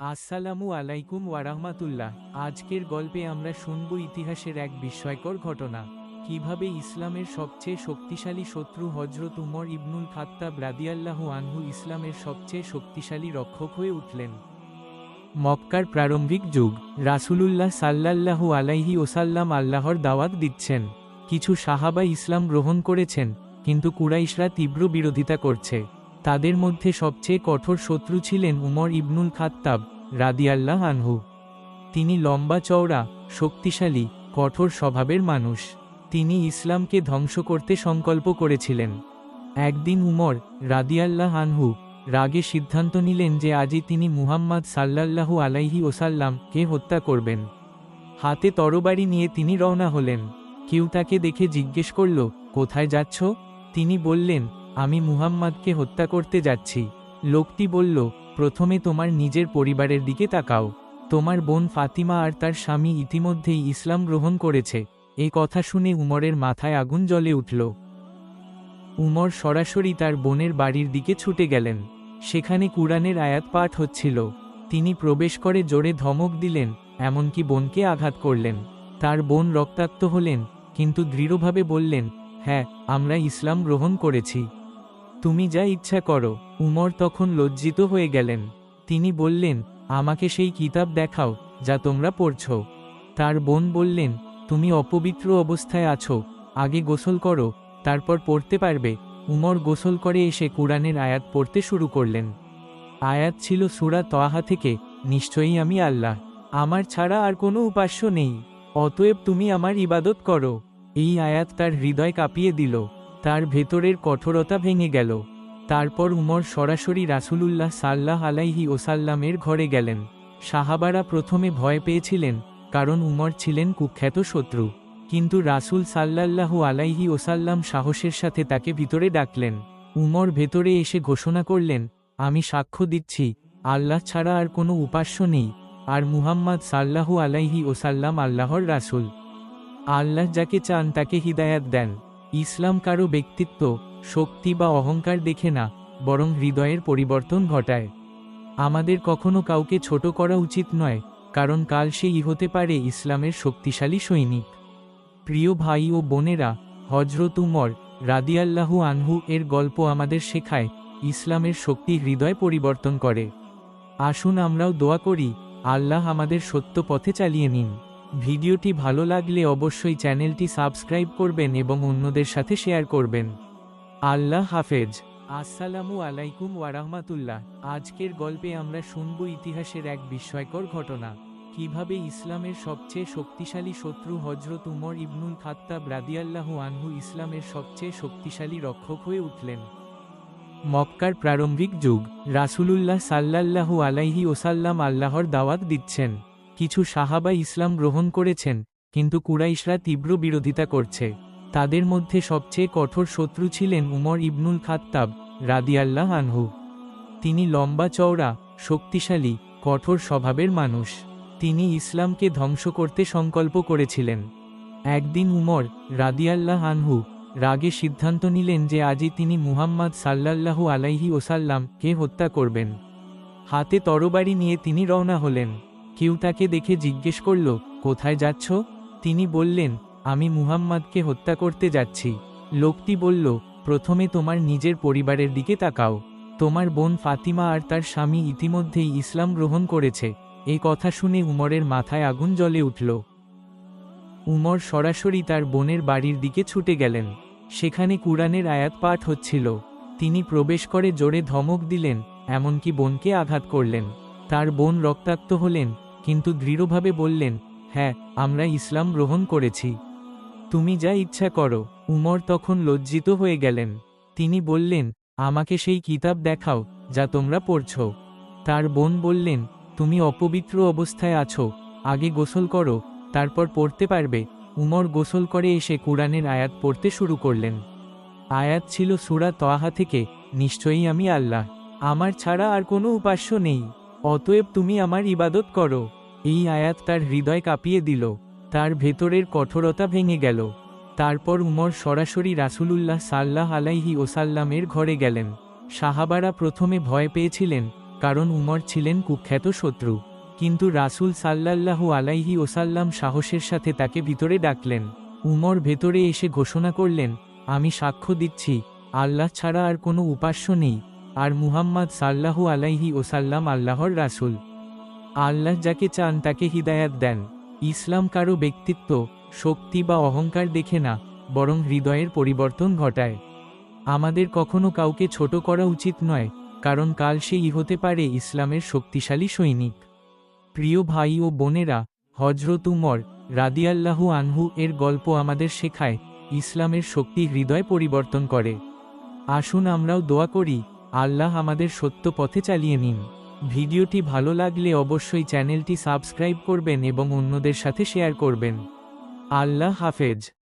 আসসালামু আলাইকুম ওয়ারাহমাতুল্লাহ। আজকের গল্পে আমরা শুনব ইতিহাসের এক বিস্ময়কর ঘটনা। কীভাবে ইসলামের সবচেয়ে শক্তিশালী শত্রু হজরত উমর ইবনুল খাত্তাব রাদিয়াল্লাহু আনহু ইসলামের সবচেয়ে শক্তিশালী রক্ষক হয়ে উঠলেন। মক্কার প্রারম্ভিক যুগ। রাসূলুল্লাহ সাল্লাল্লাহু আলাইহি ওসাল্লাম আল্লাহর দাওয়াত দিচ্ছেন। কিছু সাহাবা ইসলাম গ্রহণ করেছেন, কিন্তু কুরাইশরা তীব্র বিরোধিতা করছে। তাদের মধ্যে সবচেয়ে কঠোর শত্রু ছিলেন উমর ইবনুল খাত্তাব রাদিয়াল্লাহ আনহু। তিনি লম্বা চওড়া, শক্তিশালী, কঠোর স্বভাবের মানুষ। তিনি ইসলামকে ধ্বংস করতে সংকল্প করেছিলেন। একদিন উমর রাদিয়াল্লাহ আনহু রাগে সিদ্ধান্ত নিলেন যে আজই তিনি মুহাম্মদ সাল্লাল্লাহু আলাইহি ওসাল্লামকে হত্যা করবেন। হাতে তরবারি নিয়ে তিনি রওনা হলেন। কেউ তাকে দেখে জিজ্ঞেস করল, কোথায় যাচ্ছ? তিনি বললেন আমি মুহাম্মাদকে হত্যা করতে যাচ্ছি। লোকটি বলল, প্রথমে তোমার নিজের পরিবারের দিকে তাকাও। তোমার বোন ফাতিমা আর তার স্বামী ইতিমধ্যেই ইসলাম গ্রহণ করেছে। এই কথা শুনে উমরের মাথায় আগুন জ্বলে উঠল। উমর সরাসরি তার বোনের বাড়ির দিকে ছুটে গেলেন। সেখানে কুরআনের আয়াত পাঠ হচ্ছিল। তিনি প্রবেশ করে জোরে ধমক দিলেন, এমনকি বোনকে আঘাত করলেন। তার বোন রক্তাক্ত হলেন, কিন্তু দৃঢ়ভাবে বললেন হ্যাঁ আমরা ইসলাম গ্রহণ করেছি। তুমি যা ইচ্ছা করো, উমর তখন লজ্জিত হয়ে গেলেন। তিনি বললেন, আমাকে সেই কিতাব দেখাও, যা তোমরা পড়ছ। তার বোন বললেন, তুমি অপবিত্র অবস্থায় আছো, আগে গোসল করো, তারপর পড়তে পারবে। উমর গোসল করে এসে কুরআনের আয়াত পড়তে শুরু করলেন। আয়াত ছিল সুরা তহা থেকে, নিশ্চয়ই আমি আল্লাহ, আমার ছাড়া আর কোনো উপাস্য নেই, অতএব তুমি আমার ইবাদত করো। এই আয়াত তার হৃদয় কাঁপিয়ে দিল। তার ভেতরের কঠোরতা ভেঙে গেল। তারপর উমর সরাসরি রাসূলুল্লাহ সাল্লাহ আলাইহি ওসাল্লামের ঘরে গেলেন। সাহাবারা প্রথমে ভয় পেয়েছিলেন, কারণ উমর ছিলেন কুখ্যাত শত্রু। কিন্তু রাসূল সাল্লাল্লাহু আলাইহি ওসাল্লাম সাহসের সাথে তাকে ভিতরে ডাকলেন। উমর ভেতরে এসে ঘোষণা করলেন, আমি সাক্ষ্য দিচ্ছি, আল্লাহ ছাড়া আর কোনো উপাস্য নেই, আর মুহাম্মদ সাল্লাহু আলাইহি ওসাল্লাম আল্লাহর রাসূল। আল্লাহ যাকে চান তাকে হিদায়াত দেন। ইসলাম কারও ব্যক্তিত্ব, শক্তি বা অহংকার দেখে না, বরং হৃদয়ের পরিবর্তন ঘটায়। আমাদের কখনো কাউকে ছোট করা উচিত নয়, কারণ কাল সেই হতে পারে ইসলামের শক্তিশালী সৈনিক। প্রিয় ভাই ও বোনেরা হজরত উমর রাদিয়াল্লাহু আনহু এর গল্প আমাদের শেখায়, ইসলামের শক্তি হৃদয় পরিবর্তন করে। আসুন আমরাও দোয়া করি, আল্লাহ আমাদের সত্য পথে চালিয়ে নিন। ভিডিওটি ভালো লাগলে অবশ্যই চ্যানেলটি সাবস্ক্রাইব করবেন এবং অন্যদের সাথে শেয়ার করবেন। আল্লাহ হাফেজ। আসসালামু আলাইকুম ওয়ারাহমাতুল্লাহ আজকের গল্পে আমরা শুনব ইতিহাসের এক বিস্ময়কর ঘটনা। কীভাবে ইসলামের সবচেয়ে শক্তিশালী শত্রু হজরত উমর ইবনুল খাত্তাব রাদিয়াল্লাহু আনহু ইসলামের সবচেয়ে শক্তিশালী রক্ষক হয়ে উঠলেন। মক্কার প্রারম্ভিক যুগ। রাসূলুল্লাহ সাল্লাল্লাহু আলাইহি ওসাল্লাম আল্লাহর দাওয়াত দিচ্ছেন। কিছু সাহাবা ইসলাম গ্রহণ করেছেন, কিন্তু কুরাইশরা তীব্র বিরোধিতা করছে। তাদের মধ্যে সবচেয়ে কঠোর শত্রু ছিলেন উমর ইবনুল খাত্তাব রাদিয়াল্লাহ আনহু। তিনি লম্বা চওড়া, শক্তিশালী, কঠোর স্বভাবের মানুষ। তিনি ইসলামকে ধ্বংস করতে সংকল্প করেছিলেন। একদিন উমর রাদিয়াল্লাহ আনহু রাগে সিদ্ধান্ত নিলেন যে আজই তিনি মুহাম্মদ সাল্লাল্লাহু আলাইহি ওসাল্লামকে হত্যা করবেন। হাতে তরবারি নিয়ে তিনি রওনা হলেন। কেউ তাকে দেখে জিজ্ঞেস করল, কোথায় যাচ্ছ? তিনি বললেন, আমি মুহাম্মাদকে হত্যা করতে যাচ্ছি। লোকটি বলল, প্রথমে তোমার নিজের পরিবারের দিকে তাকাও। তোমার বোন ফাতিমা আর তার স্বামী ইতিমধ্যেই ইসলাম গ্রহণ করেছে। এই কথা শুনে উমরের মাথায় আগুন জ্বলে উঠল। উমর সরাসরি তার বোনের বাড়ির দিকে ছুটে গেলেন। সেখানে কুরআনের আয়াত পাঠ হচ্ছিল। তিনি প্রবেশ করে জোরে ধমক দিলেন, এমনকি বোনকে আঘাত করলেন। তার বোন রক্তাক্ত হলেন কিন্তু দৃঢ়ভাবে বললেন হ্যাঁ আমরা ইসলাম গ্রহণ করেছি। তুমি যা ইচ্ছা করো। উমর তখন লজ্জিত হয়ে গেলেন। তিনি বললেন, আমাকে সেই কিতাব দেখাও, যা তোমরা পড়ছ। তার বোন বললেন, তুমি অপবিত্র অবস্থায় আছো, আগে গোসল করো, তারপর পড়তে পারবে। উমর গোসল করে এসে কুরআনের আয়াত পড়তে শুরু করলেন। আয়াত ছিল সুরা তহা থেকে, নিশ্চয়ই আমি আল্লাহ। আমার ছাড়া আর কোনো উপাস্য নেই। অতএব তুমি আমার ইবাদত করো। এই আয়াত তার হৃদয় কাঁপিয়ে দিল, তার ভেতরের কঠোরতা ভেঙে গেল। তারপর উমর সরাসরি রাসূলুল্লাহ সাল্লাহ আলাইহি ওসাল্লামের ঘরে গেলেন। সাহাবারা প্রথমে ভয় পেয়েছিলেন, কারণ উমর ছিলেন কুখ্যাত শত্রু। কিন্তু রাসূল সাল্লাল্লাহু আলাইহি ওসাল্লাম সাহসের সাথে তাকে ভিতরে ডাকলেন। উমর ভেতরে এসে ঘোষণা করলেন, আমি সাক্ষ্য দিচ্ছি, আল্লাহ ছাড়া আর কোনো উপাস্য নেই। আর মুহাম্মদ সাল্লাহু আলাইহি ওসাল্লাম আল্লাহর রাসূল। আল্লাহ যাকে চান তাকে হিদায়াত দেন। ইসলাম কারও ব্যক্তিত্ব, শক্তি বা অহংকার দেখে না, বরং হৃদয়ের পরিবর্তন ঘটায়। আমাদের কখনো কাউকে ছোট করা উচিত নয়, কারণ কাল সেই হতে পারে ইসলামের শক্তিশালী সৈনিক। প্রিয় ভাই ও বোনেরা হজরত উমর রাদিয়াল্লাহু আনহু এর গল্প আমাদের শেখায়, ইসলামের শক্তি হৃদয় পরিবর্তন করে। আসুন আমরাও দোয়া করি, আল্লাহ আমাদের সত্য পথে চালিয়ে নিন। ভিডিওটি ভালো লাগলে অবশ্যই চ্যানেলটি সাবস্ক্রাইব করবেন এবং অন্যদের সাথে শেয়ার করবেন। আল্লাহ হাফেজ।